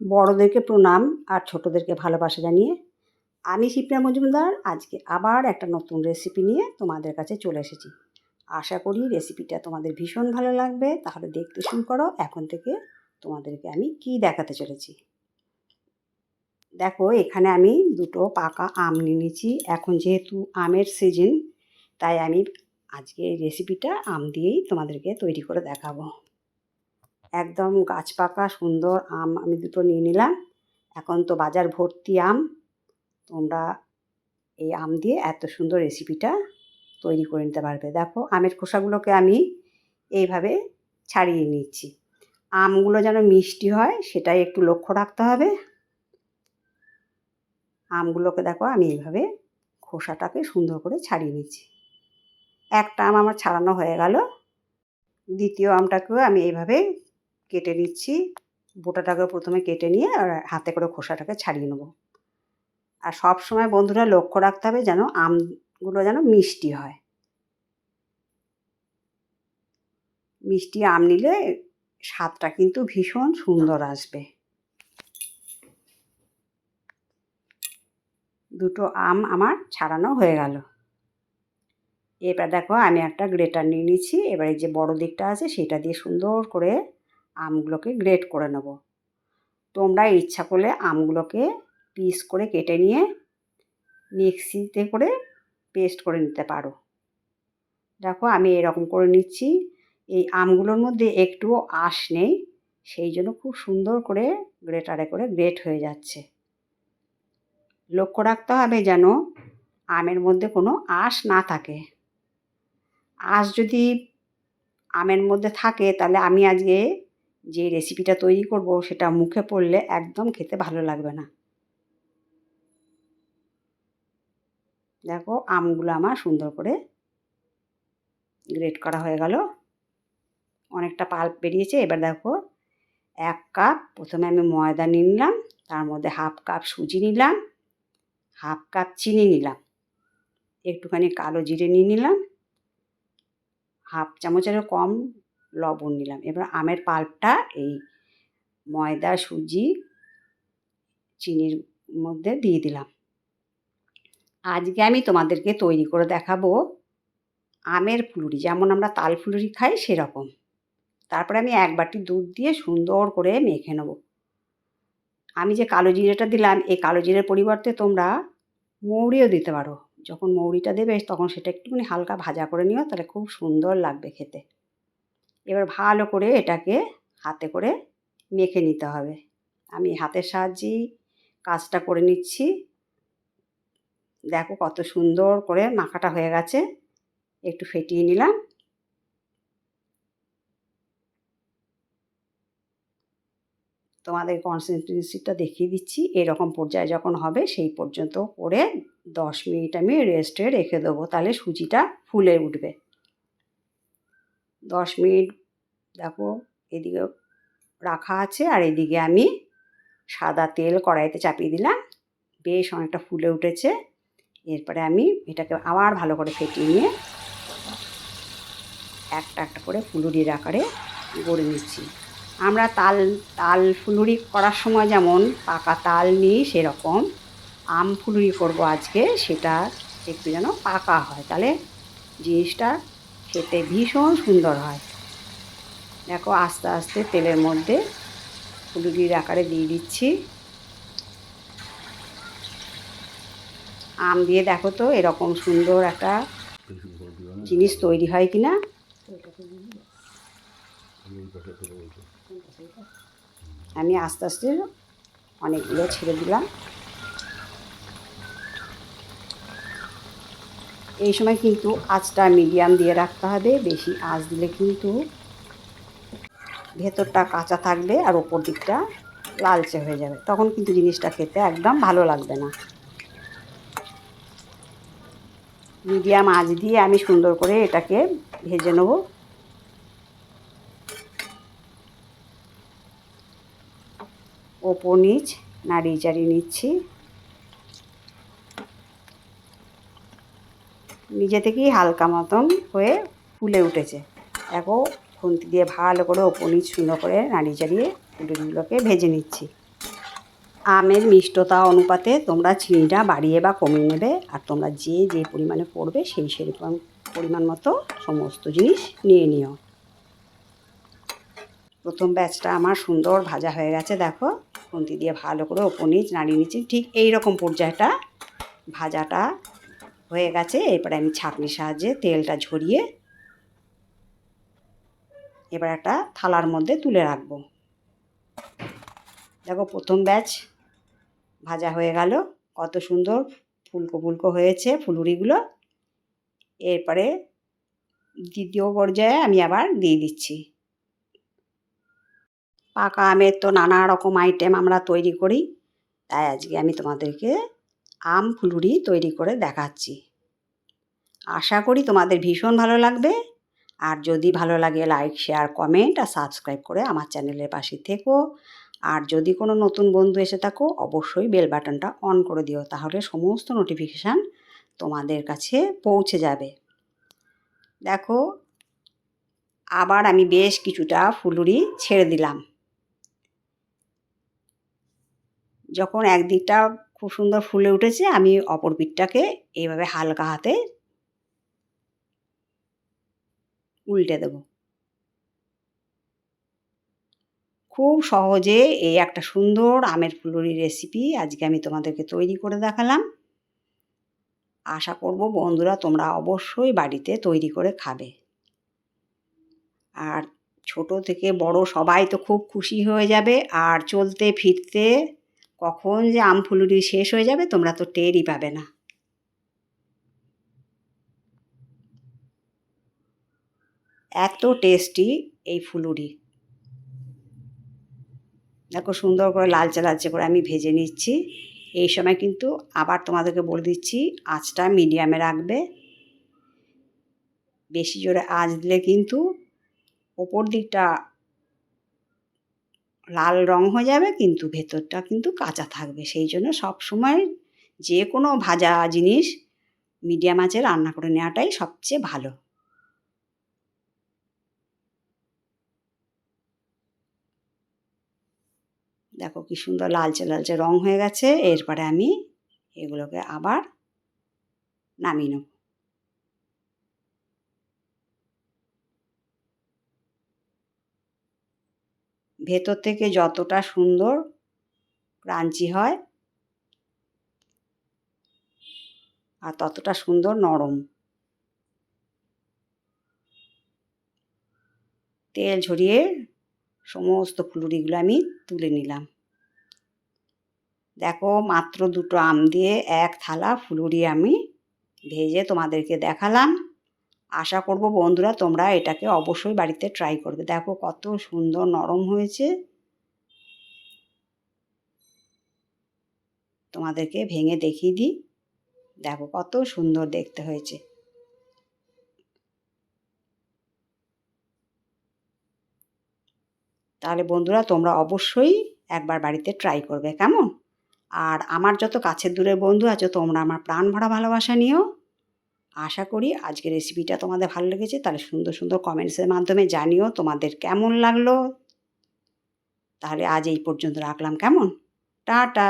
বড়োদেরকে প্রণাম আর ছোটোদেরকে ভালোবাসা জানিয়ে আমি শিপ্রা মজুমদার। আজকে আবার একটা নতুন রেসিপি নিয়ে তোমাদের কাছে চলে এসেছি। আশা করি রেসিপিটা তোমাদের ভীষণ ভালো লাগবে। তাহলে দেখতে শুরু করো। এখন থেকে তোমাদেরকে আমি কি দেখাতে চলেছি? দেখো, এখানে আমি দুটো পাকা আম নিয়ে নিয়েছি। এখন যেহেতু আমের সিজন তাই আমি আজকে এই রেসিপিটা আম দিয়েই তোমাদেরকে তৈরি করে দেখাবো। একদম গাছ পাকা, সুন্দর আম আমি দুটো নিয়ে নিলাম। এখন তো বাজার ভর্তি আম। তোমরা এই আম দিয়ে এত সুন্দর রেসিপিটা তৈরি করে নিতে পারবে। দেখো, আমের খোসাগুলোকে আমি এইভাবে ছাড়িয়ে নিচ্ছি। আমগুলো যেন মিষ্টি হয়, সেটাই একটু লক্ষ্য রাখতে হবে। আমগুলোকে দেখো, আমি এইভাবে খোসাটাকে সুন্দর করে ছাড়িয়ে নিচ্ছি। একটা আম আমার ছাড়ানো হয়ে গেল। দ্বিতীয় আমটাকেও আমি এইভাবে কেটে নিচ্ছি। বোটাটাকে প্রথমে কেটে নিয়ে আর হাতে করে খোসাটাকে ছাড়িয়ে নেব। আর সব সময় বন্ধুরা লক্ষ্য রাখতে হবে যেন আমগুলো যেন মিষ্টি হয়। মিষ্টি আম নিলে স্বাদটা কিন্তু ভীষণ সুন্দর আসবে। দুটো আম আমার ছাড়ানো হয়ে গেল। এবার দেখো আমি একটা গ্রেটার নিয়ে নিচ্ছি। এবারে যে বড় দিকটা আছে সেটা দিয়ে সুন্দর করে আমগুলোকে গ্রেট করে নেব। তোমরা ইচ্ছা করলে আমগুলোকে পিস করে কেটে নিয়ে মিক্সিতে করে পেস্ট করে নিতে পারো। দেখো আমি এরকম করে নিচ্ছি। এই আমগুলোর মধ্যে একটুও আঁশ নেই, সেই জন্য খুব সুন্দর করে গ্রেটারে করে গ্রেট হয়ে যাচ্ছে। লক্ষ্য রাখতে হবে যেন আমের মধ্যে কোনো আঁশ না থাকে। আঁশ যদি আমের মধ্যে থাকে, তাহলে আমি আজকে যে রেসিপিটা তৈরি করব সেটা মুখে পড়লে একদম খেতে ভালো লাগবে না। দেখো আমগুলো আমার সুন্দর করে গ্রেট করা হয়ে গেল। অনেকটা পাল্প বেরিয়েছে। এবার দেখো এক কাপ প্রথমে আমি ময়দা নিয়ে নিলাম, তার মধ্যে হাফ কাপ সুজি নিলাম হাফ কাপ চিনি নিলাম, একটুখানি কালো জিরে নিয়ে নিলাম হাফ চামচেরও কম লবণ নিলাম। এবার আমের পাল্পটা এই ময়দা, সুজি, চিনির মধ্যে দিয়ে দিলাম। আজকে আমি তোমাদেরকে তৈরি করে দেখাবো আমের ফুলুরি। যেমন আমরা তাল ফুলুরি খাই, সেরকম। তারপরে আমি এক বাটি দুধ দিয়ে সুন্দর করে মেখে নেব। আমি যে কালো জিরেটা দিলাম, এই কালো জিরের পরিবর্তে তোমরা মৌরিও দিতে পারো। যখন মৌরিটা দেবে, তখন সেটা একটুখানি হালকা ভাজা করে নিও, তাহলে খুব সুন্দর লাগবে খেতে। এবার ভালো করে এটাকে হাতে করে মেখে নিতে হবে। আমি হাতের সাহায্যেই কাজটা করে নিচ্ছি। দেখো কত সুন্দর করে মাখাটা হয়ে গেছে। একটু ফেটিয়ে নিলাম। তোমাদের কনসিস্টেন্সিটা দেখিয়ে দিচ্ছি। এরকম পর্যায়ে যখন হবে সেই পর্যন্ত করে দশ মিনিট আমি রেস্টে রেখে দেবো। তাহলে সুজিটা ফুলে উঠবে। দশ মিনিট দেখো এদিকে রাখা আছে আর এদিকে আমি সাদা তেল কড়াইতে চাপিয়ে দিলাম। বেশ অনেকটা ফুলে উঠেছে। এরপরে আমি এটাকে আবার ভালো করে ফেটিয়ে নিয়ে একটা একটা করে ফুলুরির আকারে গড়ে নিচ্ছি। আমরা তাল তাল ফুলুরি করার সময় যেমন পাকা তাল নিই সেরকম, আম ফুলুরি করব আজকে সেটা একটু যেন পাকা হয়। তাহলে জিনিসটা খেতে ভীষণ সুন্দর হয়। দেখো আস্তে আস্তে তেলের মধ্যে ফুলুরির আকারে দিয়ে দিচ্ছি। আম দিয়ে দেখো তো এরকম সুন্দর একটা জিনিস তৈরি হয় কি না? আমি আস্তে আস্তে অনেকগুলো ছেড়ে দিলাম। এই সময় কিন্তু আঁচটা মিডিয়াম দিয়ে রাখতে হবে, বেশি আঁচ দিলে কিন্তু ভেতরটা কাঁচা থাকবে আর ওপর দিকটা লালচে হয়ে যাবে। তখন কিন্তু জিনিসটা খেতে একদম ভালো লাগবে না। মিডিয়াম আঁচ দিয়ে আমি সুন্দর করে এটাকে ভেজে নেব। ওপর নিচ, নাড়িয়ে চাড়িয়ে নিচ্ছি। নিজে থেকেই হালকা মতন হয়ে ফুলে উঠেছে। দেখো, খুন্তি দিয়ে ভালো করে ওপর সুন্দর করে নাড়িয়ে চাড়িয়ে ফুলগুলোকে ভেজে নিচ্ছি। আমের মিষ্টতা অনুপাতে তোমরা চিনিটা বাড়িয়ে বা কমিয়ে নেবে আর তোমরা যে যে পরিমাণে পড়বে সেই সেরকম পরিমাণ মতো সমস্ত জিনিস নিয়ে নিও। প্রথম ব্যাচটা আমার সুন্দর ভাজা হয়ে গেছে, দেখো। খুন্তি দিয়ে ভালো করে ওপর নাড়িয়ে নিচ্ছি। ঠিক এই রকম পর্যায়টা ভাজাটা হয়ে গেছে, এরপরে আমি ছাঁকনির সাহায্যে তেলটা ঝরিয়ে এবার একটা থালার মধ্যে তুলে রাখব। দেখো প্রথম ব্যাচ ভাজা হয়ে গেল, কত সুন্দর ফুলকো ফুলকো হয়েছে ফুলুরিগুলো। এরপরে দ্বিতীয় পর্যায়ে আমি আবার দিয়ে দিচ্ছি। পাকা আমের তো নানা রকম আইটেম আমরা তৈরি করি, তাই আজকে আমি তোমাদেরকে আম ফুলুরি তৈরি করে দেখাচ্ছি। আশা করি তোমাদের ভীষণ ভালো লাগবে। আর যদি ভালো লাগে লাইক শেয়ার কমেন্ট আর সাবস্ক্রাইব করে আমার চ্যানেলের পাশে থেকো। আর যদি কোনো নতুন বন্ধু এসে থাকো, অবশ্যই বেল বাটনটা অন করে দিও, তাহলে সমস্ত নোটিফিকেশান তোমাদের কাছে পৌঁছে যাবে। দেখো, আবার আমি বেশ কিছুটা ফুলুরি ছেড়ে দিলাম। যখন একদিকটা খুব সুন্দর ফুলে উঠেছে। আমি অপর পিঠটাকে এইভাবে হালকা হাতে উল্টে দেব। খুব সহজে এই একটা সুন্দর আমের ফুলুরি রেসিপি আজকে আমি তোমাদেরকে তৈরি করে দেখালাম। আশা করব বন্ধুরা তোমরা অবশ্যই বাড়িতে তৈরি করে খাবে। আর ছোট থেকে বড় সবাই তো খুব খুশি হয়ে যাবে। আর চলতে ফিরতে কখন যে আম ফুলুরি শেষ হয়ে যাবে, তোমরা তো টেরই পাবে না। এত টেস্টি এই ফুলুরি। দেখো সুন্দর করে লালচে লালচে করে আমি ভেজে নিচ্ছি। এই সময় কিন্তু আবার তোমাদেরকে বলে দিচ্ছি, আঁচটা মিডিয়ামে রাখবে। বেশি জোরে আঁচ দিলে কিন্তু ওপর দিকটা লাল রং হয়ে যাবে, কিন্তু ভেতরটা কিন্তু কাঁচা থাকবে। সেই জন্য সব সময় যে কোনো ভাজা জিনিস মিডিয়াম আঁচে রান্না করে নেওয়াটাই সবচেয়ে ভালো। দেখো কি সুন্দর লালচে লালচে রং হয়ে গেছে। এরপরে আমি এগুলোকে আবার নামিয়ে নেব। ভেতর থেকে যতটা সুন্দর ক্রাঞ্চি হয় আর ততটা সুন্দর নরম। তেল ঝরিয়ে সমস্ত ফুলুরিগুলো আমি তুলে নিলাম। দেখো মাত্র দুটো আম দিয়ে এক থালা ফুলুরি আমি ভেজে তোমাদেরকে দেখালাম। আশা করব বন্ধুরা তোমরা এটাকে অবশ্যই বাড়িতে ট্রাই করবে। দেখো কত সুন্দর নরম হয়েছে। তোমাদেরকে ভেঙে দেখিয়ে দিই। দেখো কত সুন্দর দেখতে হয়েছে। তাহলে বন্ধুরা তোমরা অবশ্যই একবার বাড়িতে ট্রাই করবে, কেমন? আর আমার যত কাছের দূরের বন্ধু আছো, তোমরা আমার প্রাণ ভরা ভালোবাসা নিও। আশা করি আজকের রেসিপিটা তোমাদের ভালো লেগেছে। তাহলে সুন্দর সুন্দর কমেন্টসের মাধ্যমে জানিও তোমাদের কেমন লাগল। তাহলে আজ এই পর্যন্ত রাখলাম। কেমন? টাটা!